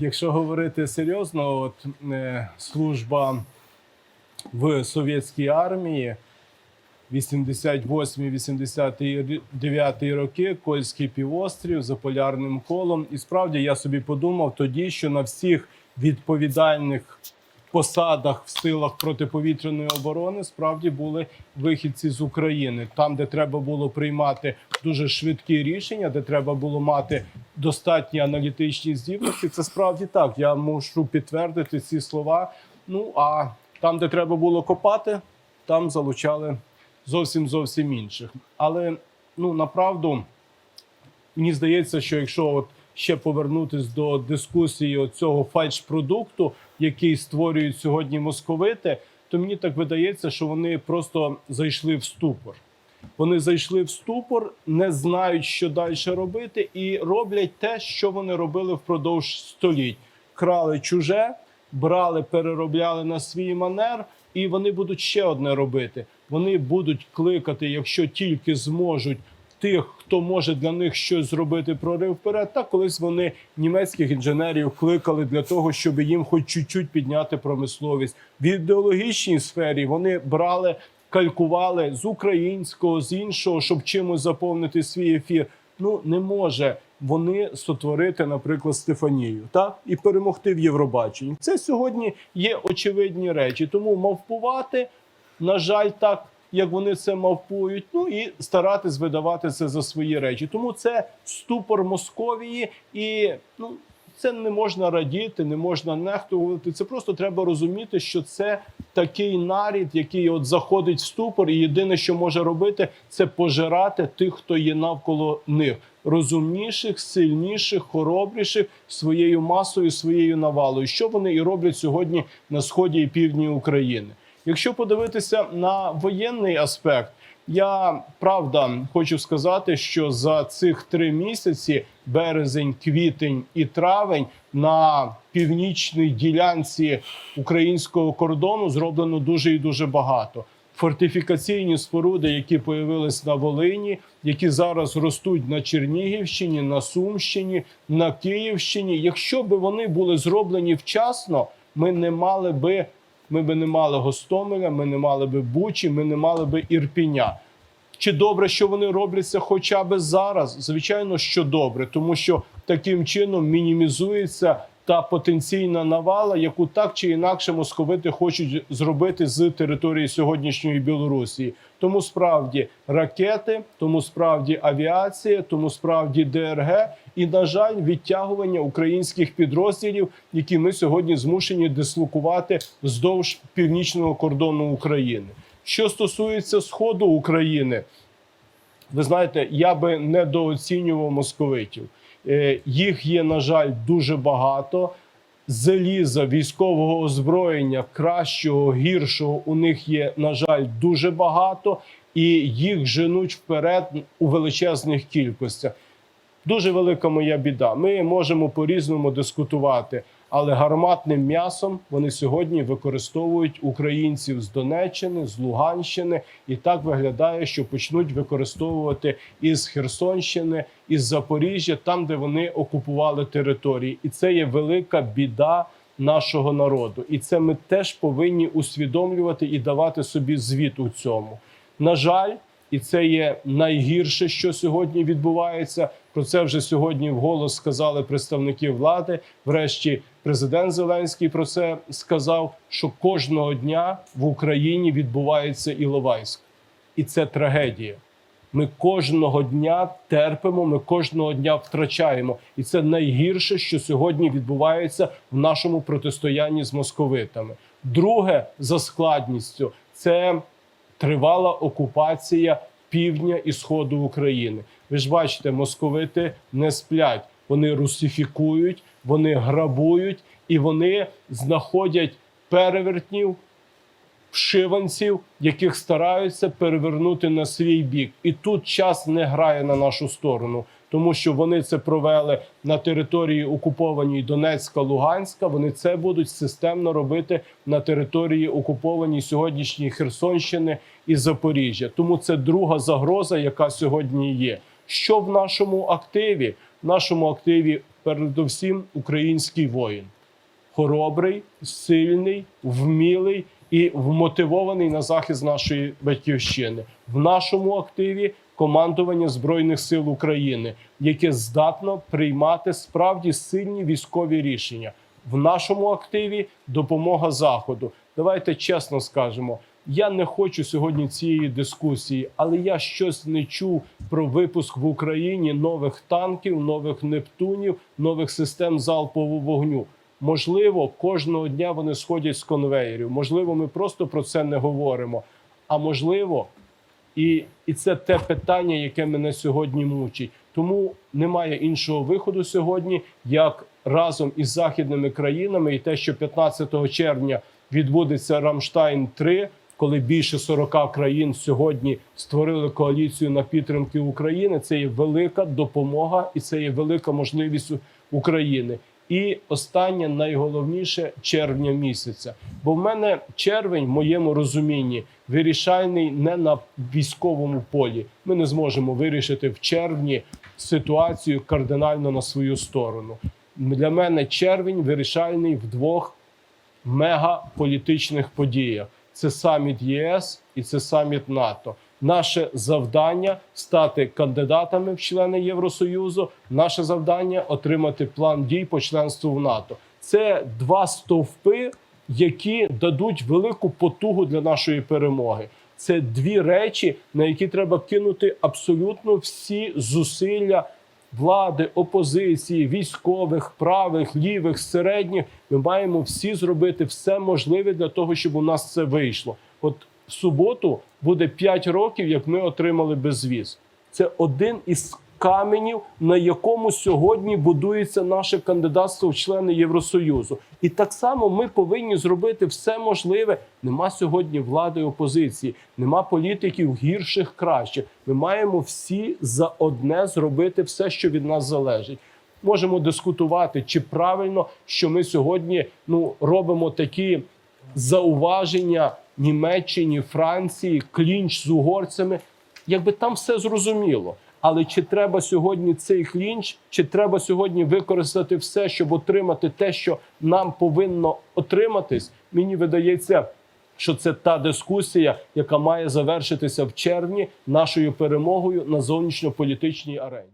Якщо говорити серйозно, от е, служба в совєтській армії 88-89 роки, Кольський півострів за полярним колом. І справді я собі подумав тоді, що на всіх відповідальних посадах в силах протиповітряної оборони справді були вихідці з України, там, де треба було приймати дуже швидкі рішення, де треба було мати достатні аналітичні здібності. Це справді так. Я можу підтвердити ці слова. Ну а там, де треба було копати, там залучали зовсім зовсім інших. Але ну направду мені здається, що якщо от ще повернутись до дискусії цього фальш-продукту, який створюють сьогодні московити, то мені так видається, що вони просто зайшли в ступор. Вони зайшли в ступор, не знають, що далі робити, і роблять те, що вони робили впродовж століть: крали чуже, брали, переробляли на свій манер, і вони будуть ще одне робити. Вони будуть кликати, якщо тільки зможуть. Тих, хто може для них щось зробити прорив вперед, так колись вони німецьких інженерів кликали для того, щоб їм хоч чуть-чуть підняти промисловість. В ідеологічній сфері вони брали, калькували з українського, з іншого, щоб чимось заповнити свій ефір. Ну не може вони сотворити, наприклад, Стефанію, так і перемогти в Євробаченні. Це сьогодні є очевидні речі. Тому мавпувати, на жаль, так як вони це мавпують, ну і старатись видавати це за свої речі. Тому це ступор Московії, і ну це не можна радіти, не можна нехтувати. Це просто треба розуміти, що це такий нарід, який от заходить в ступор, і єдине, що може робити, це пожирати тих, хто є навколо них. Розумніших, сильніших, хоробріших своєю масою, своєю навалою, що вони і роблять сьогодні на сході і півдні України. Якщо подивитися на воєнний аспект, я правда хочу сказати, що за цих три місяці березень, квітень і травень на північній ділянці українського кордону зроблено дуже і дуже багато. Фортифікаційні споруди, які появились на Волині, які зараз ростуть на Чернігівщині, на Сумщині, на Київщині. Якщо би вони були зроблені вчасно, ми не мали би ми би не мали Гостомеля, ми не мали би Бучі, ми не мали би Ірпіня. Чи добре, що вони робляться хоча б зараз? Звичайно, що добре, тому що таким чином мінімізується та потенційна навала, яку так чи інакше московити хочуть зробити з території сьогоднішньої Білорусі. Тому справді ракети, тому справді авіація, тому справді ДРГ і, на жаль, відтягування українських підрозділів, які ми сьогодні змушені дислокувати вздовж північного кордону України. Що стосується сходу України, ви знаєте, я би недооцінював московитів. Е, Їх є, на жаль, дуже багато. Заліза, військового озброєння, кращого, гіршого у них є, на жаль, дуже багато, і їх женуть вперед у величезних кількостях. Дуже велика моя біда. Ми можемо по-різному дискутувати, але гарматним м'ясом вони сьогодні використовують українців з Донеччини, з Луганщини, і так виглядає, що почнуть використовувати із Херсонщини, із Запоріжжя, там, де вони окупували території, і це є велика біда нашого народу. І це ми теж повинні усвідомлювати і давати собі звіт у цьому. На жаль. І це є найгірше, що сьогодні відбувається. Про це вже сьогодні вголос сказали представники влади. Врешті, президент Зеленський про це сказав, що кожного дня в Україні відбувається Іловайськ, і це трагедія. Ми кожного дня терпимо, ми кожного дня втрачаємо, і це найгірше, що сьогодні відбувається в нашому протистоянні з московитами. Друге за складністю це тривала окупація півдня і сходу України. Ви ж бачите, московити не сплять, вони русифікують, вони грабують і вони знаходять перевертнів, вшиванців, яких стараються перевернути на свій бік. І тут час не грає на нашу сторону, тому що вони це провели на території окупованій Донецька, Луганська. Вони це будуть системно робити на території окупованій сьогоднішньої Херсонщини і Запоріжжя. Тому це друга загроза, яка сьогодні є. Що в нашому активі? В нашому активі передусім український воїн. Хоробрий, сильний, вмілий і вмотивований на захист нашої батьківщини. В нашому активі командування Збройних сил України, яке здатно приймати справді сильні військові рішення. В нашому активі допомога заходу. Давайте чесно скажемо. Я не хочу сьогодні цієї дискусії, але я щось не чув про випуск в Україні нових танків, нових нептунів, нових систем залпового вогню. Можливо, кожного дня вони сходять з конвеєрів. Можливо, ми просто про це не говоримо. А можливо, і, і це те питання, яке мене сьогодні мучить. Тому немає іншого виходу сьогодні, як разом із західними країнами, і те, що 15 червня відбудеться Рамштайн 3 коли більше 40 країн сьогодні створили коаліцію на підтримки України. Це є велика допомога, і це є велика можливість України. І останнє найголовніше червня місяця. Бо в мене червень, в моєму розумінні, вирішальний не на військовому полі. Ми не зможемо вирішити в червні ситуацію кардинально на свою сторону. Для мене червень вирішальний в двох мегаполітичних подіях: це саміт ЄС і це саміт НАТО. Наше завдання стати кандидатами в члени Євросоюзу. Наше завдання отримати план дій по членству в НАТО. Це два стовпи, які дадуть велику потугу для нашої перемоги. Це дві речі, на які треба кинути абсолютно всі зусилля влади, опозиції, військових, правих, лівих, середніх. Ми маємо всі зробити все можливе для того, щоб у нас це вийшло. От в суботу буде 5 років, як ми отримали безвіз. Це один із каменів, на якому сьогодні будується наше кандидатство в члени Євросоюзу. І так само ми повинні зробити все можливе. Нема сьогодні влади і опозиції, нема політиків гірших, кращих. Ми маємо всі за одне зробити все, що від нас залежить. Можемо дискутувати, чи правильно, що ми сьогодні ну робимо такі зауваження Німеччині, Франції, клінч з угорцями. Якби там все зрозуміло. Але чи треба сьогодні цей клінч, чи треба сьогодні використати все, щоб отримати те, що нам повинно отриматись? Мені видається, що це та дискусія, яка має завершитися в червні нашою перемогою на зовнішньополітичній арені.